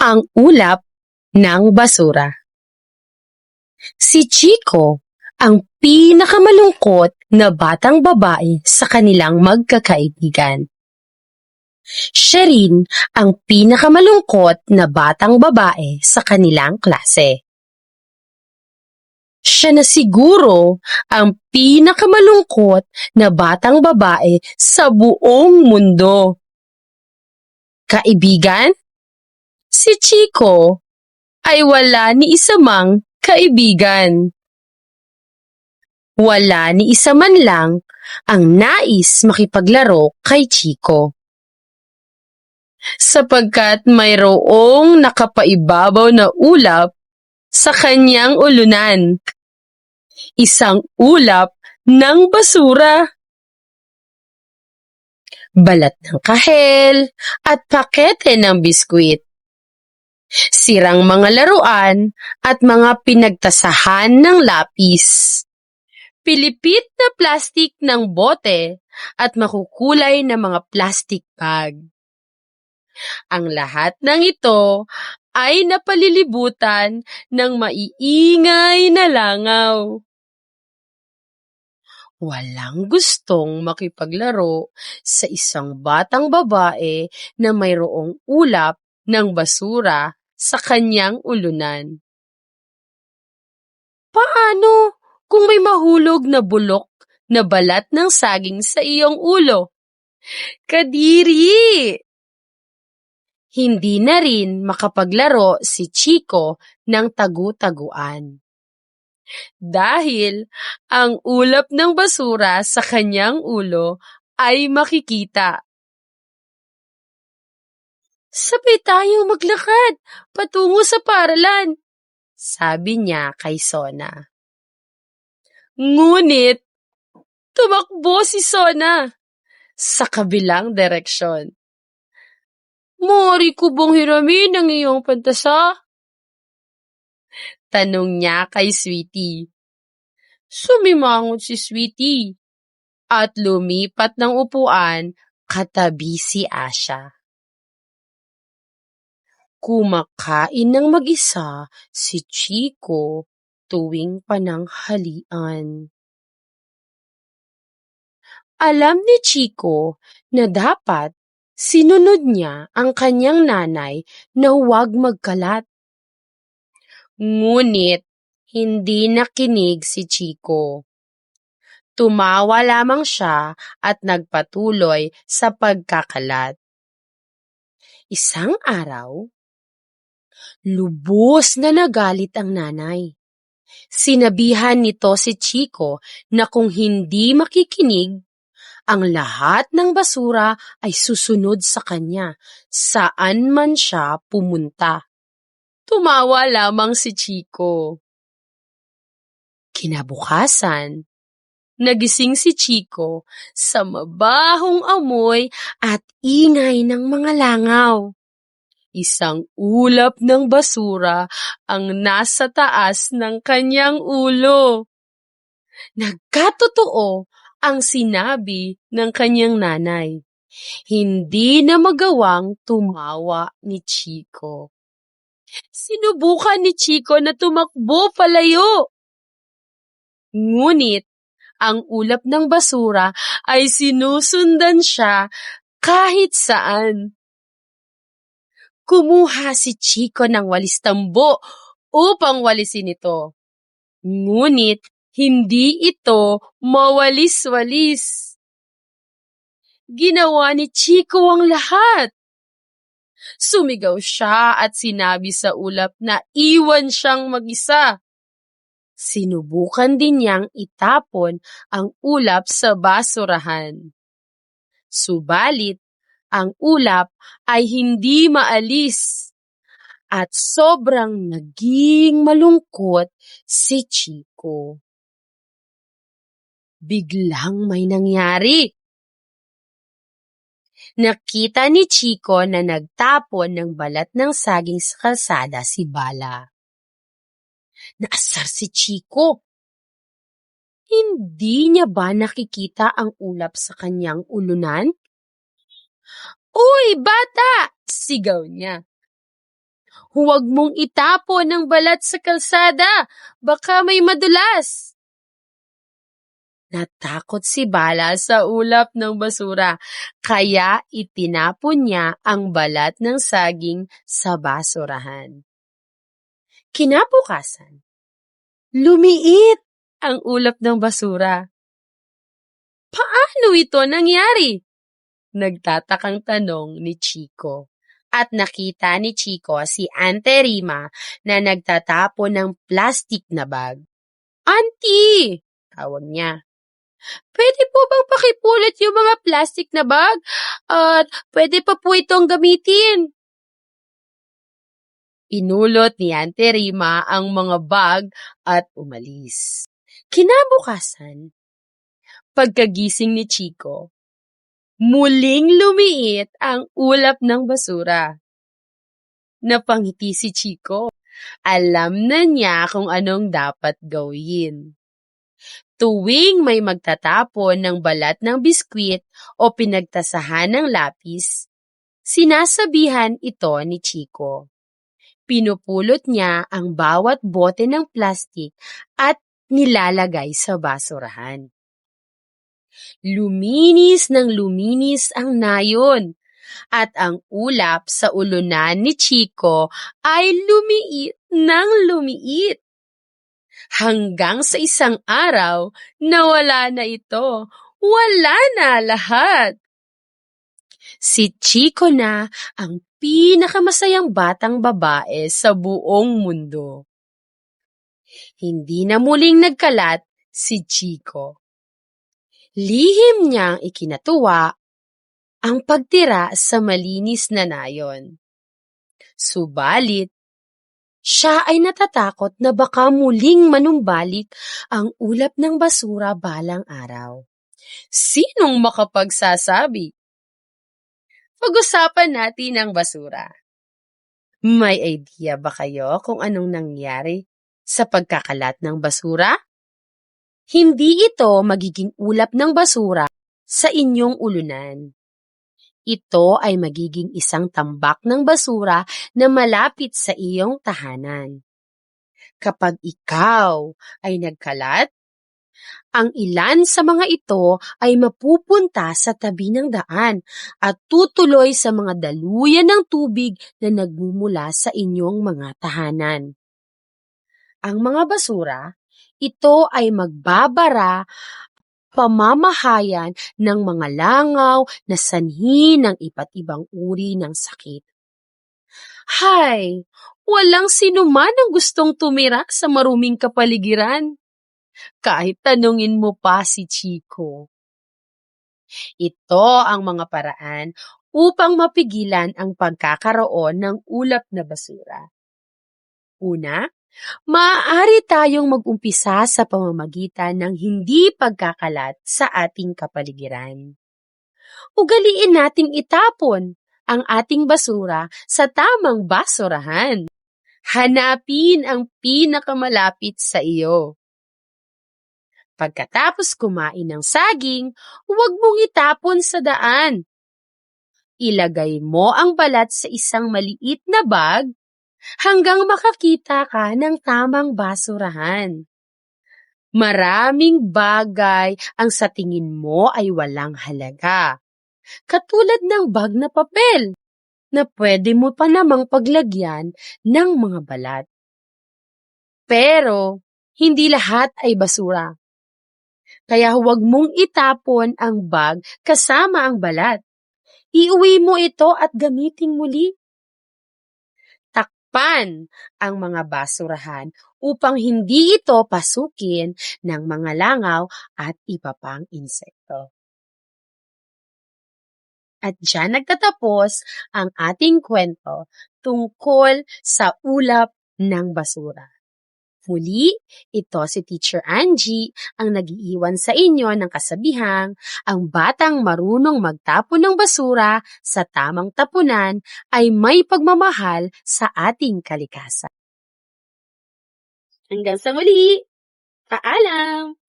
Ang ulap ng basura Si Chico ang pinakamalungkot na batang babae sa kanilang magkakaibigan. Siya rin ang pinakamalungkot na batang babae sa kanilang klase. Siya na siguro ang pinakamalungkot na batang babae sa buong mundo. Kaibigan? Si Chico ay wala ni isa kaibigan. Wala ni isa man lang ang nais makipaglaro kay Chico. Sapagkat mayroong nakapaibabaw na ulap sa kanyang ulunan. Isang ulap ng basura. Balat ng kahel at pakete ng biskwit. Sirang mga laruan at mga pinagtasahan ng lapis. Pilipit na plastik ng bote at makukulay na mga plastic bag. Ang lahat ng ito ay napalilibutan ng maiingay na langaw. Walang gustong makipaglaro sa isang batang babae na mayroong ulap ng basura sa kanyang ulunan. Paano kung may mahulog na bulok na balat ng saging sa iyong ulo? Kadiri! Hindi na rin makapaglaro si Chico ng tagu-taguan. Dahil ang ulap ng basura sa kanyang ulo ay makikita. Sabay tayong maglakad patungo sa paralan, sabi niya kay Sona. Ngunit, tumakbo si Sona sa kabilang direksyon. Mori ko bang hiramin ang iyong pantasa? Tanong niya kay Sweetie. Sumimangot si Sweetie at lumipat ng upuan katabi si Asha. Kumakain ng mag-isa si Chico tuwing pananghalian. Alam ni Chico na dapat sinunod niya ang kanyang nanay na huwag magkalat. Ngunit hindi nakinig si Chico. Tumawa lamang siya at nagpatuloy sa pagkakalat. Isang araw, lubos na nagalit ang nanay. Sinabihan nito si Chico na kung hindi makikinig, ang lahat ng basura ay susunod sa kanya, saan man siya pumunta. Tumawa lamang si Chico. Kinabukasan, nagising si Chico sa mabahong amoy at ingay ng mga langaw. Isang ulap ng basura ang nasa taas ng kanyang ulo. Nagkatotoo ang sinabi ng kanyang nanay. Hindi na magawang tumawa ni Chico. Sinubukan ni Chico na tumakbo palayo. Ngunit ang ulap ng basura ay sinusundan siya kahit saan. Kumuha si Chico ng walis tambo upang walisin ito. Ngunit hindi ito mawalis-walis. Ginawa ni Chico ang lahat. Sumigaw siya at sinabi sa ulap na iwan siyang mag-isa. Sinubukan din niyang itapon ang ulap sa basurahan. Subalit, ang ulap ay hindi maalis at sobrang naging malungkot si Chico. Biglang may nangyari. Nakita ni Chico na nagtapon ng balat ng saging sa kalsada si Bala. Naasar si Chico. Hindi niya ba nakikita ang ulap sa kanyang ulunan? Uy, bata! Sigaw niya. Huwag mong itapon ang balat sa kalsada. Baka may madulas. Natakot si Bala sa ulap ng basura, kaya itinapon niya ang balat ng saging sa basurahan. Kinabukasan, lumiit ang ulap ng basura. Paano ito nangyari? Nagtatakang tanong ni Chico. At nakita ni Chico si Ante Rima na nagtatapon ng plastic na bag. Auntie! Tawag niya. Pwede po bang pakipulot yung mga plastic na bag? At pwede pa po itong gamitin. Inulot ni Auntie Rima ang mga bag at umalis. Kinabukasan, pagkagising ni Chico, muling lumiit ang ulap ng basura. Napangiti si Chico. Alam na niya kung anong dapat gawin. Tuwing may magtatapon ng balat ng biskwit o pinagtasahan ng lapis, sinasabihan ito ni Chico. Pinupulot niya ang bawat bote ng plastik at nilalagay sa basurahan. Luminis ng luminis ang nayon at ang ulap sa ulunan ni Chico ay lumiit ng lumiit. Hanggang sa isang araw, nawala na ito. Wala na lahat. Si Chico na ang pinakamasayang batang babae sa buong mundo. Hindi na muling nagkalat si Chico. Lihim niyang ikinatuwa ang pagtira sa malinis na nayon. Subalit, siya ay natatakot na baka muling manumbalik ang ulap ng basura balang araw. Sinong makapagsasabi? Pag-usapan natin ang basura. May idea ba kayo kung anong nangyari sa pagkakalat ng basura? Hindi ito magiging ulap ng basura sa inyong ulunan. Ito ay magiging isang tambak ng basura na malapit sa iyong tahanan. Kapag ikaw ay nagkalat, ang ilan sa mga ito ay mapupunta sa tabi ng daan at tutuloy sa mga daluyan ng tubig na nagmumula sa inyong mga tahanan. Ang mga basura, ito ay magbabara pamamahayan ng mga langaw na sanhi ng iba't ibang uri ng sakit. Hay, walang sinuman ang gustong tumira sa maruming kapaligiran. Kahit tanungin mo pa si Chico. Ito ang mga paraan upang mapigilan ang pagkakaroon ng ulap na basura. Una, Maaari tayong mag-umpisa sa pamamagitan ng hindi pagkakalat sa ating kapaligiran. Ugaliin nating itapon ang ating basura sa tamang basurahan. Hanapin ang pinakamalapit sa iyo. Pagkatapos kumain ng saging, huwag mong itapon sa daan. Ilagay mo ang balat sa isang maliit na bag hanggang makakita ka ng tamang basurahan. Maraming bagay ang sa tingin mo ay walang halaga. Katulad ng bag na papel na pwede mo pa namang paglagyan ng mga balat. Pero, hindi lahat ay basura. Kaya huwag mong itapon ang bag kasama ang balat. Iuwi mo ito at gamitin muli pan ang mga basurahan upang hindi ito pasukin ng mga langaw at iba pang insekto. At dyan nagtatapos ang ating kwento tungkol sa ulap ng basura. Muli, ito si Teacher Angie ang nagiiwan sa inyo ng kasabihang ang batang marunong magtapon ng basura sa tamang tapunan ay may pagmamahal sa ating kalikasan. Hanggang sa muli! Paalam!